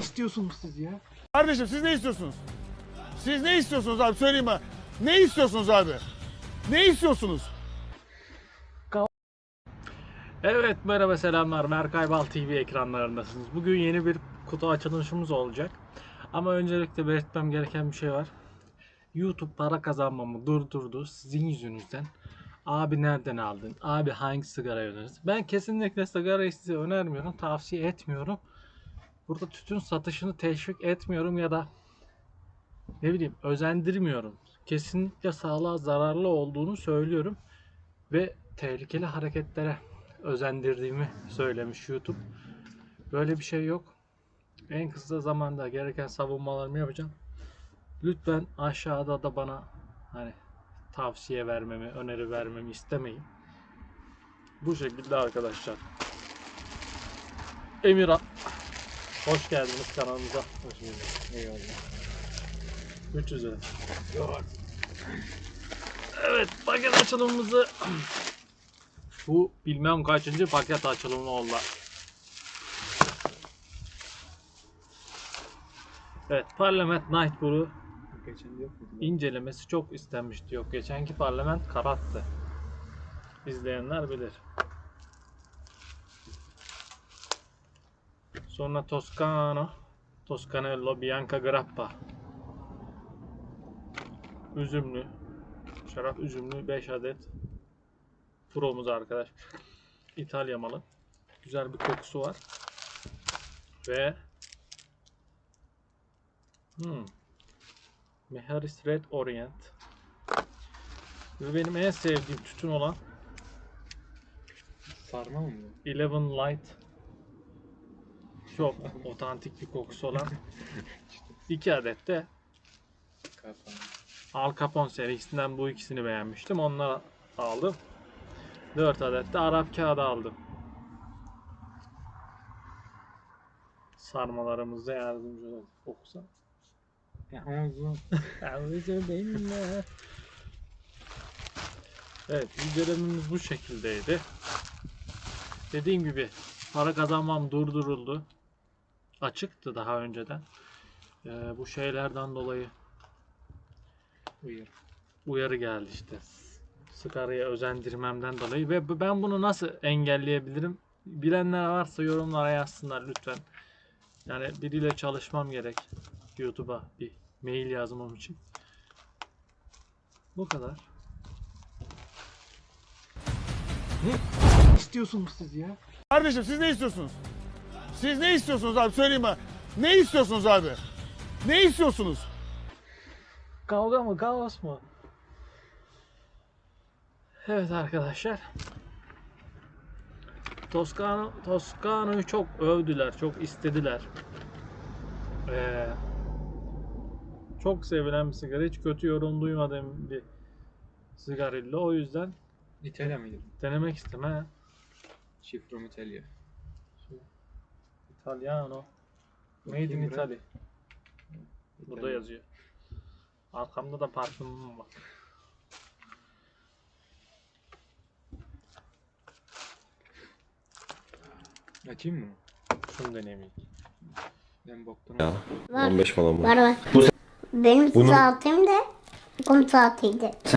istiyorsunuz siz ya? Kardeşim siz ne istiyorsunuz? Siz ne istiyorsunuz abi söyleyeyim bana. Ne istiyorsunuz abi? Ne istiyorsunuz? Evet merhaba selamlar Merkaybal TV ekranlarındasınız. Bugün yeni bir kutu açılışımız olacak. Ama öncelikle belirtmem gereken bir şey var. YouTube para kazanmamı durdurdu sizin yüzünüzden. Abi nereden aldın? Abi hangi sigara önerirsin? Ben kesinlikle sigarayı size önermiyorum, tavsiye etmiyorum. Burada tütün satışını teşvik etmiyorum ya da ne bileyim özendirmiyorum. Kesinlikle sağlığa zararlı olduğunu söylüyorum ve tehlikeli hareketlere özendirdiğimi söylemiş YouTube. Böyle bir şey yok. En kısa zamanda gereken savunmalarımı yapacağım. Lütfen aşağıda da bana hani tavsiye vermemi, öneri vermemi istemeyin. Bu şekilde arkadaşlar. Emir Hoş geldiniz kanalımıza. Hoş bulduk. Eyvallah. 300 lira. Evet paket açılımımızı bu bilmem kaçıncı paket açılımı oldu. Evet Parlament Nightbull'u incelemesi çok istenmişti. Yok geçenki parlament karattı. İzleyenler bilir. Sonra Toscano, Toscanello Bianca Grappa. Üzümlü. Şarap üzümlü 5 adet. Pro'muz arkadaş. İtalya malı. Güzel bir kokusu var. Ve hmm, Meharis Red Orient. Ve benim en sevdiğim tütün olan Sarma mı? Eleven Light. Çok otantik bir kokusu olan 2 adet de. Al Capone serisinden bu ikisini beğenmiştim. Onları aldım. 4 adet de Arap kağıdı aldım. Sarmalarımızda yardımcı olalım. Okusa. Evet, incelememiz bu şekildeydi. Dediğim gibi para kazanmam durduruldu. Açıktı daha önceden. Ee, bu şeylerden dolayı uyur. uyarı geldi işte. Sigaraya özendirmemden dolayı ve ben bunu nasıl engelleyebilirim? Bilenler varsa yorumlara yazsınlar lütfen. Yani biriyle çalışmam gerek. YouTube'a bir mail yazmam için. Bu kadar. istiyorsunuz siz ya? Kardeşim siz ne istiyorsunuz? Siz ne istiyorsunuz abi söyleyeyim bana. Ne istiyorsunuz abi? Ne istiyorsunuz? Kavga mı kaos mu? Evet arkadaşlar. Toscano, Toscano'yu çok övdüler, çok istediler. Ee, çok sevilen bir sigara. Hiç kötü yorum duymadığım bir sigarillo. O yüzden İtalya mıydı? denemek istemem. ha. Şifrom İtalya. Italiano. Made in Bakayım Italy. Burada İtalya. yazıyor. Arkamda da parfümüm var. Açayım mı? Şunu deneyeyim ilk. Ben boktan Ya. Var. 15 falan var. Var var. Benim saatim de kum saatiydi.